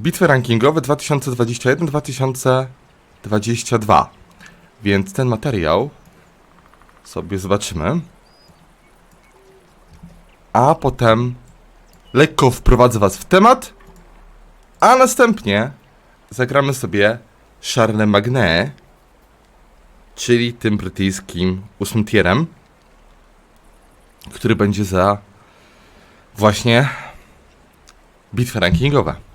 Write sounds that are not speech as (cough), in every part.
Bitwy rankingowe 2021-2022. Więc ten materiał sobie zobaczymy. A potem lekko wprowadzę was w temat, a następnie zagramy sobie Charlemagne, czyli tym brytyjskim ósmym tierem, który będzie za właśnie bitwy rankingowe.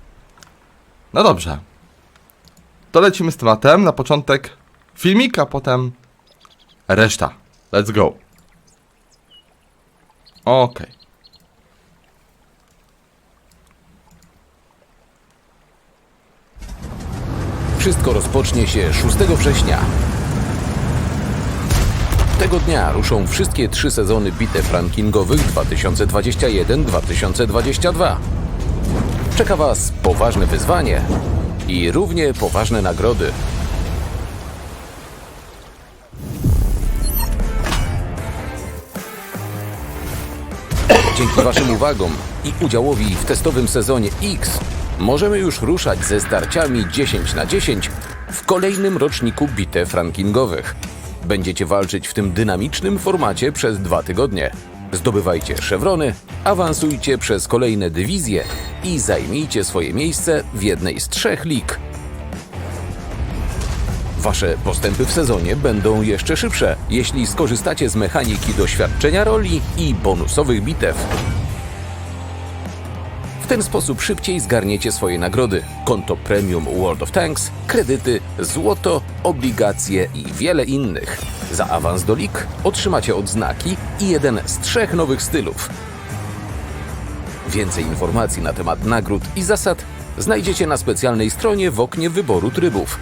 No dobrze. To lecimy z tematem. Na początek filmik, a potem reszta. Let's go. Okej. Wszystko rozpocznie się 6 września. Tego dnia ruszą wszystkie trzy sezony bitew rankingowych 2021-2022. Czeka Was poważne wyzwanie i równie poważne nagrody. Dzięki Waszym uwagom i udziałowi w testowym sezonie X możemy już ruszać ze starciami 10 na 10 w kolejnym roczniku bitew rankingowych. Będziecie walczyć w tym dynamicznym formacie przez dwa tygodnie. Zdobywajcie szewrony, awansujcie przez kolejne dywizje i zajmijcie swoje miejsce w jednej z trzech lig. Wasze postępy w sezonie będą jeszcze szybsze, jeśli skorzystacie z mechaniki doświadczenia roli i bonusowych bitew. W ten sposób szybciej zgarniecie swoje nagrody: konto premium World of Tanks, kredyty, złoto, obligacje i wiele innych. Za awans do lig otrzymacie odznaki i jeden z trzech nowych stylów. Więcej informacji na temat nagród i zasad znajdziecie na specjalnej stronie w oknie wyboru trybów.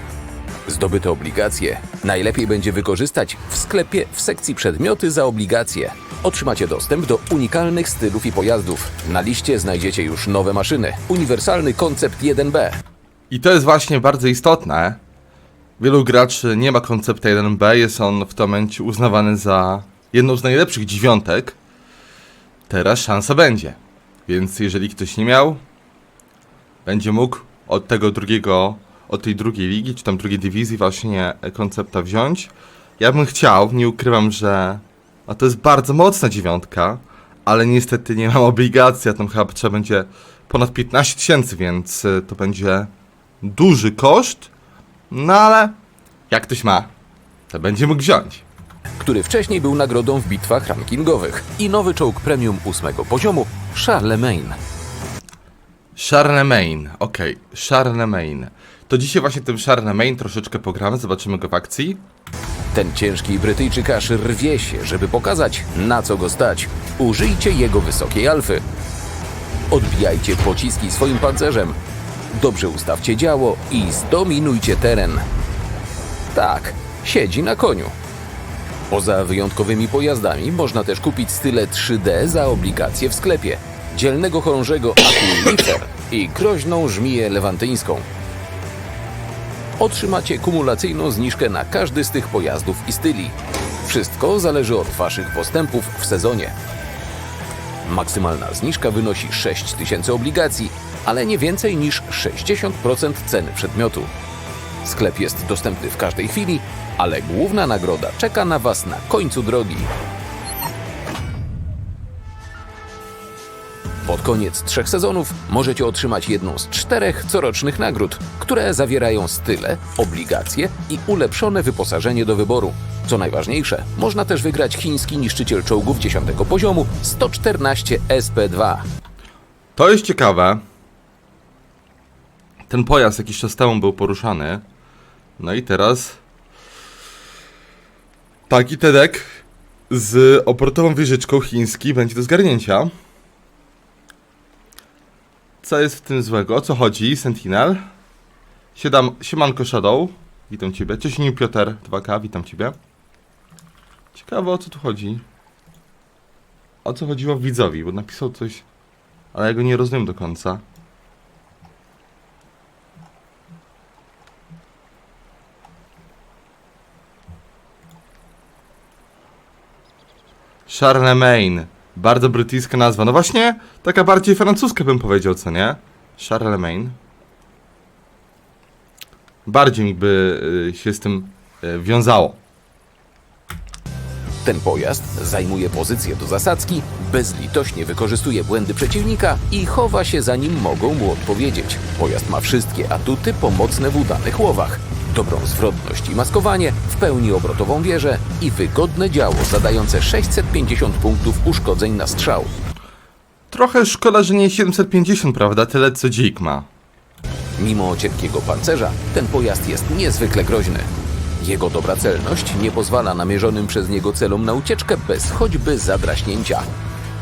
Zdobyte obligacje najlepiej będzie wykorzystać w sklepie w sekcji przedmioty za obligacje. Otrzymacie dostęp do unikalnych stylów i pojazdów. Na liście znajdziecie już nowe maszyny. Uniwersalny koncept 1B. I to jest właśnie bardzo istotne. Wielu graczy nie ma konceptu 1B, jest on w tym momencie uznawany za jedną z najlepszych dziewiątek. Teraz szansa będzie. Więc jeżeli ktoś nie miał, będzie mógł od tego drugiego, od tej drugiej ligi, czy tam drugiej dywizji właśnie koncepta wziąć. Ja bym chciał, nie ukrywam, że a to jest bardzo mocna dziewiątka, ale niestety nie mam obligacji, a tam chyba trzeba będzie ponad 15 tysięcy, więc y, to będzie duży koszt, no ale jak ktoś ma, to będzie mógł wziąć. który wcześniej był nagrodą w bitwach rankingowych i nowy czołg premium ósmego poziomu Charlemagne. Charlemagne, okej, Charlemagne. To dzisiaj właśnie tym Charlemagne troszeczkę pogramy, zobaczymy go w akcji. Ten ciężki Brytyjczyk aż rwie się, żeby pokazać, na co go stać. Użyjcie jego wysokiej alfy. Odbijajcie pociski swoim pancerzem. Dobrze ustawcie działo i zdominujcie teren. Tak, siedzi na koniu. Poza wyjątkowymi pojazdami można też kupić style 3D za obligacje w sklepie. Dzielnego chorążego Aquilifer i groźną żmiję lewantyńską otrzymacie kumulacyjną zniżkę na każdy z tych pojazdów i styli. Wszystko zależy od Waszych postępów w sezonie. Maksymalna zniżka wynosi 6000 obligacji, ale nie więcej niż 60% ceny przedmiotu. Sklep jest dostępny w każdej chwili, ale główna nagroda czeka na Was na końcu drogi. Pod koniec trzech sezonów możecie otrzymać jedną z czterech corocznych nagród, które zawierają style, obligacje i ulepszone wyposażenie do wyboru. Co najważniejsze, można też wygrać chiński niszczyciel czołgów 10 poziomu 114 SP2. To jest ciekawe. Ten pojazd jakiś czas temu był poruszany. No i teraz taki Tedek z oportową wieżyczką chiński będzie do zgarnięcia. Co jest w tym złego? O co chodzi? Sentinel. Siedam, siemanko Shadow. Witam Ciebie. Cześć New Piotr 2K, witam Ciebie. Ciekawe o co tu chodzi. O co chodziło widzowi, bo napisał coś, ale ja go nie rozumiem do końca. Charlemagne. Bardzo brytyjska nazwa. No właśnie, taka bardziej francuska bym powiedział, co nie? Charlemagne. bardziej mi by y, się z tym y, wiązało. Ten pojazd zajmuje pozycję do zasadzki, bezlitośnie wykorzystuje błędy przeciwnika i chowa się zanim mogą mu odpowiedzieć. Pojazd ma wszystkie atuty pomocne w udanych łowach. Dobrą zwrotność i maskowanie, w pełni obrotową wieżę i wygodne działo zadające 650 punktów uszkodzeń na strzał. Trochę szkoda, że nie 750, prawda? Tyle co dzik ma. Mimo cienkiego pancerza, ten pojazd jest niezwykle groźny. Jego dobra celność nie pozwala namierzonym przez niego celom na ucieczkę bez choćby zadraśnięcia.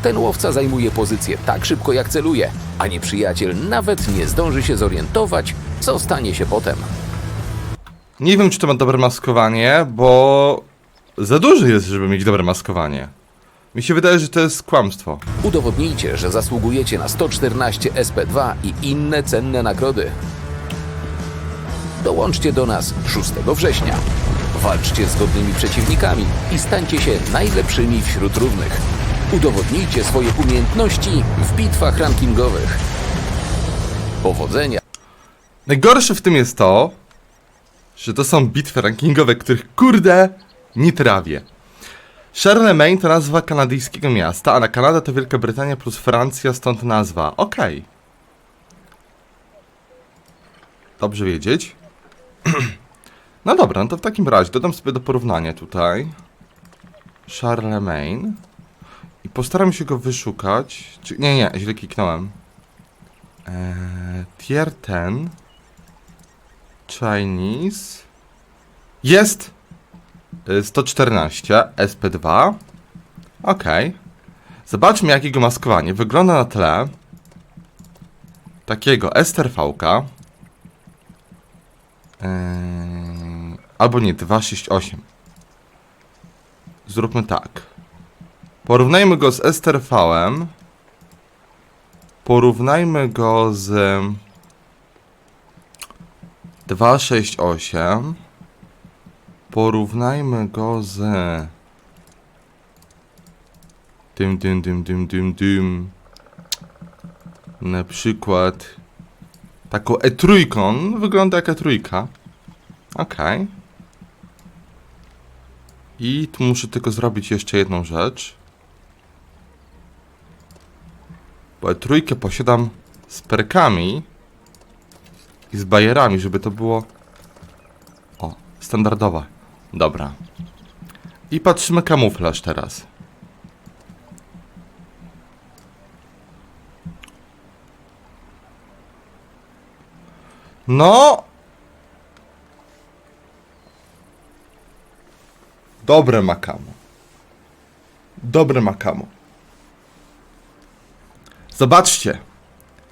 Ten łowca zajmuje pozycję tak szybko jak celuje, a nieprzyjaciel nawet nie zdąży się zorientować, co stanie się potem. Nie wiem, czy to ma dobre maskowanie, bo za duży jest, żeby mieć dobre maskowanie. Mi się wydaje, że to jest kłamstwo. Udowodnijcie, że zasługujecie na 114 SP2 i inne cenne nagrody. Dołączcie do nas 6 września. Walczcie z godnymi przeciwnikami i stańcie się najlepszymi wśród równych. Udowodnijcie swoje umiejętności w bitwach rankingowych. Powodzenia! Najgorsze w tym jest to, że to są bitwy rankingowe, których kurde nie trawię. Charlemagne to nazwa kanadyjskiego miasta, a na Kanada to Wielka Brytania plus Francja, stąd nazwa. Okej. Dobrze wiedzieć. (clears throat) no dobra, no to w takim razie dodam sobie do porównania tutaj Charlemagne i postaram się go wyszukać. Czy, nie, nie, źle kliknąłem. Eee, tier 10 Chinese. Jest y, 114 SP2 ok zobaczmy jakiego maskowanie wygląda na tle takiego STRV-ka yy, albo nie 268 zróbmy tak. Porównajmy go z STRV-em porównajmy go z 268 Porównajmy go z tym, tym, tym, tym, tym, tym. Na przykład taką E3 on wygląda jak E3 okej. I tu muszę tylko zrobić jeszcze jedną rzecz. Bo E3 posiadam z perkami i z bajerami, żeby to było o, standardowe. Dobra. I patrzymy kamuflaż teraz. No. Dobre makamo. Dobre makamo. Zobaczcie.